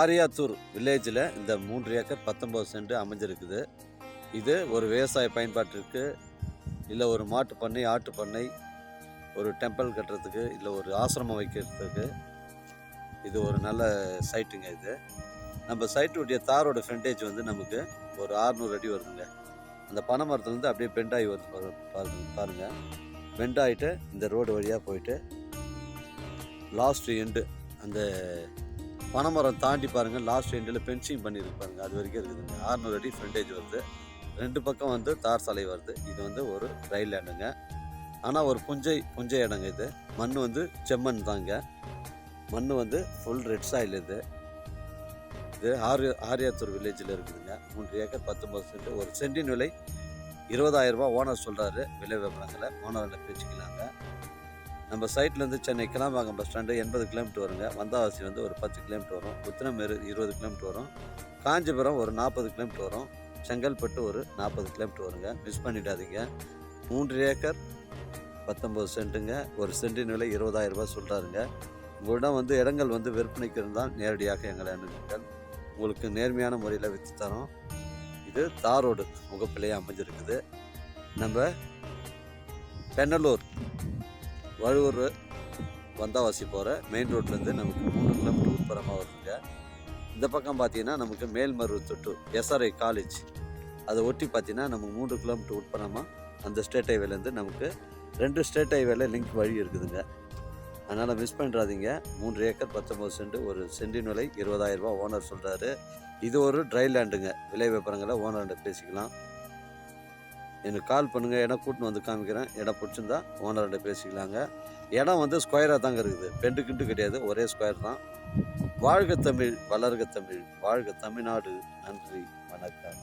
ஆரியாத்தூர் வில்லேஜில் இந்த மூன்று ஏக்கர் பத்தொம்பது சென்ட் அமைஞ்சிருக்குது. இது ஒரு விவசாய பயன்பாட்டிற்கு இல்லை ஒரு மாட்டு பண்ணை ஆட்டு பண்ணை ஒரு டெம்பிள் கட்டுறதுக்கு இல்லை ஒரு ஆசிரமம் வைக்கிறதுக்கு. இது ஒரு நல்ல சைட்டுங்க இது. நம்ம சைட்டுடைய தாரோட ஃப்ரண்டேஜ் வந்து நமக்கு ஒரு 600 அடி வருதுங்க அந்த பனை மரத்துலேருந்து அப்படியே பெண்டாயி வருது பாருங்க பாருங்கள் பெண்டாயிட்டு இந்த ரோடு வழியாக போயிட்டு லாஸ்ட் எண்டு அந்த பனைமரம் தாண்டி பாருங்கள் லாஸ்ட் எண்டில் பென்சிங் பண்ணியிருக்கு பாருங்கள் அது வரைக்கும் இருக்குதுங்க 600 அடி ஃப்ரண்டேஜ் வருது. ரெண்டு பக்கம் வந்து தார் சாலை வருது. இது வந்து ஒரு ரயில் லேண்டுங்க ஆனால் ஒரு புஞ்சை புஞ்சை இடங்க இது. மண் வந்து செம்மண் தாங்க. மண் வந்து ஃபுல் ரெட் சாயில் இது. இது ஆரிய ஆரியாத்தூர் வில்லேஜில் இருக்குதுங்க. மூன்று ஏக்கர் பத்தொம்பது சென்ட் ஒரு சென்டின் விலை இருபதாயிரம் ரூபா ஓனர் சொல்கிறாரு விலை விவரங்களை. ஓனரில் பேசிக்கலாங்க நம்ம சைட்லேருந்து சென்னை கிளாம்பாக்கம் பஸ் ஸ்டாண்டு எண்பது கிலோமீட்டர் வருங்க. வந்தாவாசி வந்து ஒரு பத்து கிலோமீட்டர் வரும். புத்தினமேரு இருபது கிலோமீட்டர் வரும். காஞ்சிபுரம் ஒரு நாற்பது கிலோமீட்டர் வரும். செங்கல்பட்டு ஒரு நாற்பது கிலோமீட்டர் வருங்க. மிஸ் பண்ணிடாதீங்க. மூன்று ஏக்கர் பத்தொம்பது சென்ட்டுங்க. ஒரு சென்டின் விலை இருபதாயிரம் ரூபாய் சொல்கிறாருங்க உங்களிடம் வந்து இடங்கள் வந்து விற்பனைக்கு இருந்தால் நேரடியாக எங்களை அணுகுங்கள். உங்களுக்கு நேர்மையான முறையில் விற்று தரோம். இது தார் ரோடு முகப்பிலேயே அமைஞ்சிருக்குது. நம்ம பெண்ணலூர் வழுவூர் வந்தாவாசி போகிற மெயின் ரோட்லேருந்து நமக்கு மூணு கிலோமீட்டர் உட்புறமாக வருதுங்க இந்த பக்கம் பார்த்தீங்கன்னா நமக்கு மேல்மருவ தொட்டு எஸ்ஆர்ஐ காலேஜ் அதை ஒட்டி பார்த்தீங்கன்னா நமக்கு மூன்று கிலோமீட்டர் உட்புறமாக அந்த ஸ்டேட் ஹைவேலேருந்து நமக்கு ரெண்டு ஸ்டேட் ஹைவேல லிங்க் வழி இருக்குதுங்க. அதனால் மிஸ் பண்ணுறாதீங்க மூன்று ஏக்கர் பத்தொம்பது சென்ட் ஒரு சென்டின் விலை இருபதாயிரரூபா ஓனர் சொல்கிறாரு இது ஒரு ட்ரை லேண்டுங்க விலை விவரங்களை ஓனர்கிட்ட பேசிக்கலாம். எனக்கு கால் பண்ணுங்கள் இடம் கூட்டின்னு வந்து காமிக்கிறேன். இடம் பிடிச்சிருந்தா ஓனர்கிட்ட பேசிக்கலாங்க. இடம் வந்து ஸ்கொயராக தாங்க இருக்குது. பெண்டு கிண்டு கிடையாது ஒரே ஸ்கொயர் தான். வாழ்க தமிழ் வளர்க தமிழ். வாழ்க தமிழ்நாடு. நன்றி வணக்கம்.